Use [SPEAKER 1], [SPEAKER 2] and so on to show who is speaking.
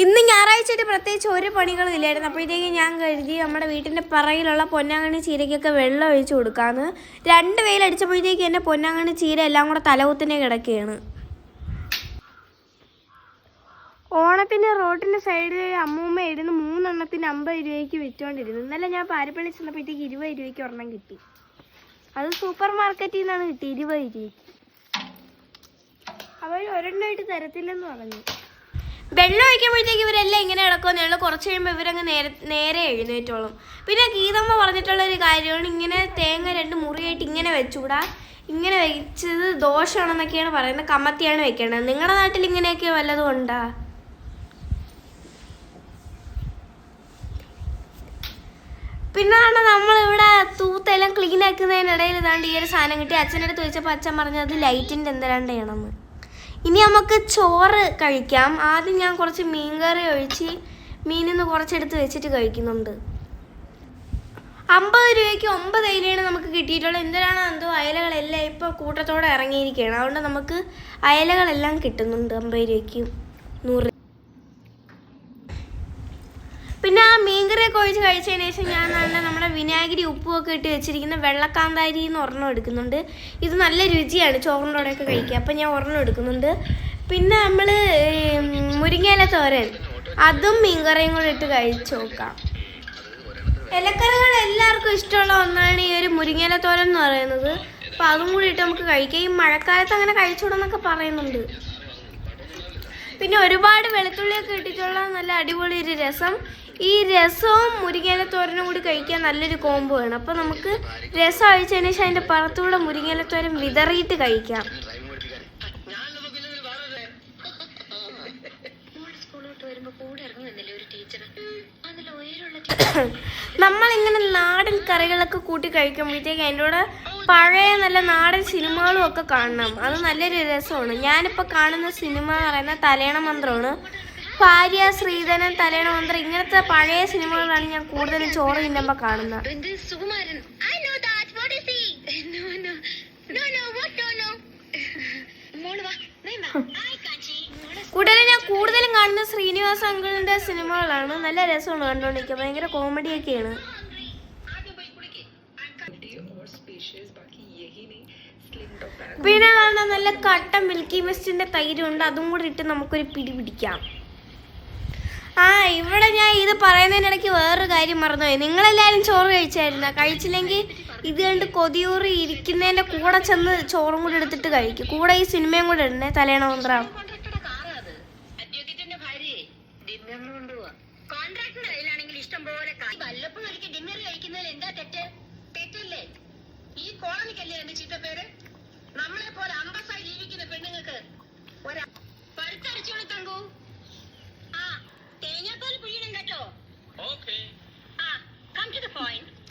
[SPEAKER 1] ഇന്ന് ഞായറാഴ്ചയായിട്ട് പ്രത്യേകിച്ച് ഒരു പണികളും ഇല്ലായിരുന്നു. അപ്പോഴത്തേക്ക് ഞാൻ കരുതി നമ്മുടെ വീട്ടിന്റെ പറയിലുള്ള പൊന്നാങ്കണി ചീരയ്ക്കൊക്കെ വെള്ളം ഒഴിച്ച് കൊടുക്കാമെന്ന് രണ്ട് വെയിലടിച്ചപ്പോഴത്തേക്ക് എന്റെ പൊന്നാങ്കണി ചീര എല്ലാം കൂടെ തലകുത്തിനെ കിടക്കുകയാണ്. ഓണത്തിന് റോഡിന്റെ സൈഡിൽ അമ്മൂമ്മ ഇരുന്ന് മൂന്നെണ്ണത്തിന് അമ്പത് രൂപയ്ക്ക് വിറ്റുകൊണ്ടിരുന്നു ഇന്നലെ ഞാൻ പാരിപ്പള്ളി ചെന്നപ്പോഴത്തേക്ക് ഇരുപത് രൂപയ്ക്ക് ഒരെണ്ണം കിട്ടി. അത് സൂപ്പർ മാർക്കറ്റിൽ നിന്നാണ് കിട്ടി ഇരുപത് രൂപയ്ക്ക്. അവർ ഒരെണ്ണമായിട്ട് തരത്തില്ലെന്ന് പറഞ്ഞു. വെള്ളം ഒഴിക്കുമ്പോഴത്തേക്ക് ഇവരെല്ലാം ഇങ്ങനെ കിടക്കുമെന്നേ ഉള്ളൂ കുറച്ച് കഴിയുമ്പോൾ ഇവരങ്ങ് നേരെ നേരെ എഴുന്നേറ്റോളും. പിന്നെ ഗീതമ്മ പറഞ്ഞിട്ടുള്ള ഒരു കാര്യമാണ് ഇങ്ങനെ തേങ്ങ രണ്ട് മുറിയായിട്ട് ഇങ്ങനെ വെച്ചുകൂടാ ഇങ്ങനെ വെച്ചത് ദോഷമാണെന്നൊക്കെയാണ് പറയുന്നത് കമ്മത്തിയാണ് വെക്കേണ്ടത് നിങ്ങളുടെ നാട്ടിൽ ഇങ്ങനെയൊക്കെ വല്ലതും ഉണ്ടാ? പിന്നാണ് നമ്മളിവിടെ തൂത്തെല്ലാം ക്ലീൻ ആക്കുന്നതിനിടയിൽ ഇതാണ്ട് ഈ ഒരു സാധനം കിട്ടി. അച്ഛന്റെ അടുത്ത് ചോദിച്ചപ്പോൾ അച്ഛൻ പറഞ്ഞത് ലൈറ്റിന്റെ എന്തരാണ്ട് ചെയ്യണമെന്ന്. ഇനി നമുക്ക് ചോറ് കഴിക്കാം. ആദ്യം ഞാൻ കുറച്ച് മീൻ കറി ഒഴിച്ച് മീനിൽ നിന്ന് കുറച്ചെടുത്ത് വെച്ചിട്ട് കഴിക്കുന്നുണ്ട്. അമ്പത് രൂപയ്ക്ക് ഒമ്പത് അയിലയാണ് നമുക്ക് കിട്ടിയിട്ടുള്ളത്. എന്തിനാണ് എന്തോ അയലകളെല്ലാം ഇപ്പോൾ കൂട്ടത്തോടെ ഇറങ്ങിയിരിക്കുകയാണ്. അതുകൊണ്ട് നമുക്ക് അയലകളെല്ലാം കിട്ടുന്നുണ്ട് അമ്പത് രൂപയ്ക്ക്. നൂറ് പിന്നെ ആ മീൻകറിയൊക്കെ ഒഴിച്ച് കഴിച്ചതിന് ശേഷം ഞാൻ നല്ല നമ്മുടെ വിനാഗിരി ഉപ്പും ഒക്കെ ഇട്ട് വെച്ചിരിക്കുന്ന വെള്ളക്കാന്താരി എന്ന് ഒരെണ്ണം എടുക്കുന്നുണ്ട്. ഇത് നല്ല രുചിയാണ് ചോറിന്റെ കൂടെയൊക്കെ കഴിക്കുക അപ്പം ഞാൻ ഒരെണ്ണം എടുക്കുന്നുണ്ട്. പിന്നെ നമ്മൾ മുരിങ്ങയില തോരൻ. അതും മീൻകറിയും കൂടെ ഇട്ട് കഴിച്ച് നോക്കാം. ഇലക്കറികൾ എല്ലാവർക്കും ഇഷ്ടമുള്ള ഒന്നാണ് ഈ ഒരു മുരിങ്ങയില തോരൻ എന്ന് പറയുന്നത്. അപ്പം അതും കൂടി ഇട്ട് നമുക്ക് കഴിക്കാം. ഈ മഴക്കാലത്ത് അങ്ങനെ കഴിച്ചുകൂടെന്നൊക്കെ പറയുന്നുണ്ട്. പിന്നെ ഒരുപാട് വെളുത്തുള്ളിയൊക്കെ ഇട്ടിട്ടുള്ള നല്ല അടിപൊളി ഒരു രസം. ഈ രസവും മുരിങ്ങയില തോരനും കൂടി കഴിക്കാൻ നല്ലൊരു കോംബോ ആണ്. അപ്പോൾ നമുക്ക് രസം അഴിച്ചതിന് ശേഷം അതിന്റെ പുറത്തൂടെ മുരിങ്ങയില വിതറിയിട്ട് കഴിക്കാം. നമ്മളിങ്ങനെ നാടൻ കറികളൊക്കെ കൂട്ടി കഴിക്കുമ്പോഴത്തേക്ക് അതിന്റെ കൂടെ പഴയ നല്ല നാടൻ സിനിമകളും ഒക്കെ കാണണം. അത് നല്ലൊരു രസമാണ്. ഞാനിപ്പോൾ കാണുന്ന സിനിമ എന്ന് പറയുന്നത് തലേണ മന്ത്രമാണ്. ഭാര്യ ശ്രീധരൻ തലേണ മന്ത്രം ഇങ്ങനത്തെ പഴയ സിനിമകളാണ് ഞാൻ കൂടുതലും ചോറ് തിന്നുമ്പോൾ കാണുന്നത്. കൂടുതലും ഞാൻ കൂടുതലും കാണുന്ന ശ്രീനിവാസ് അങ്കിളിന്റെ സിനിമകളാണ്. നല്ല രസമാണ് കണ്ടുകൊണ്ടിരിക്കുക ഭയങ്കര കോമഡിയൊക്കെയാണ് പിന്നെ നല്ല കട്ട മിൽക്കി മിസ്റ്റിന്റെ തൈരുണ്ട്. അതും കൂടി ഇട്ട് നമുക്കൊരു പിടി പിടിക്കാം. ആ ഇവിടെ ഞാൻ ഇത് പറയുന്നതിനിടയ്ക്ക് വേറൊരു കാര്യം മറന്നുപോയി. നിങ്ങളെല്ലാവരും ചോറ് കഴിച്ചായിരുന്നു? കഴിച്ചില്ലെങ്കിൽ ഇത് കണ്ട് കൊതിയൂറി ഇരിക്കുന്നതിന്റെ കൂടെ ചെന്ന് ചോറും കൂടി എടുത്തിട്ട് കഴിക്കും. കൂടെ ഈ സിനിമയും കൂടെ ഇടണേ തലേണ മന്ത്രം
[SPEAKER 2] കോൺട്രാക്ടറുടെ കാറാ അത് അഡ്വക്കേറ്റിന്റെ ഭാര്യയെ ഡിന്നറിന് കൊണ്ടുപോവാ കോൺട്രാക്ടറുടെ കയ്യിലാണെങ്കിൽ ഇഷ്ടം പോലെ കാ- വല്ലപ്പോഴും ഒരിക്കൽ ഡിന്നർ കഴിക്കുന്നതിൽ എന്താ തെറ്റ് തെറ്റല്ലേ ഈ നമ്മളെ ജീവിക്കുന്ന പെണ്ണുങ്ങൾക്ക് ഒരാ പഴുത്തരച്ചോളി Thanku. Okay. Ah, come to the point.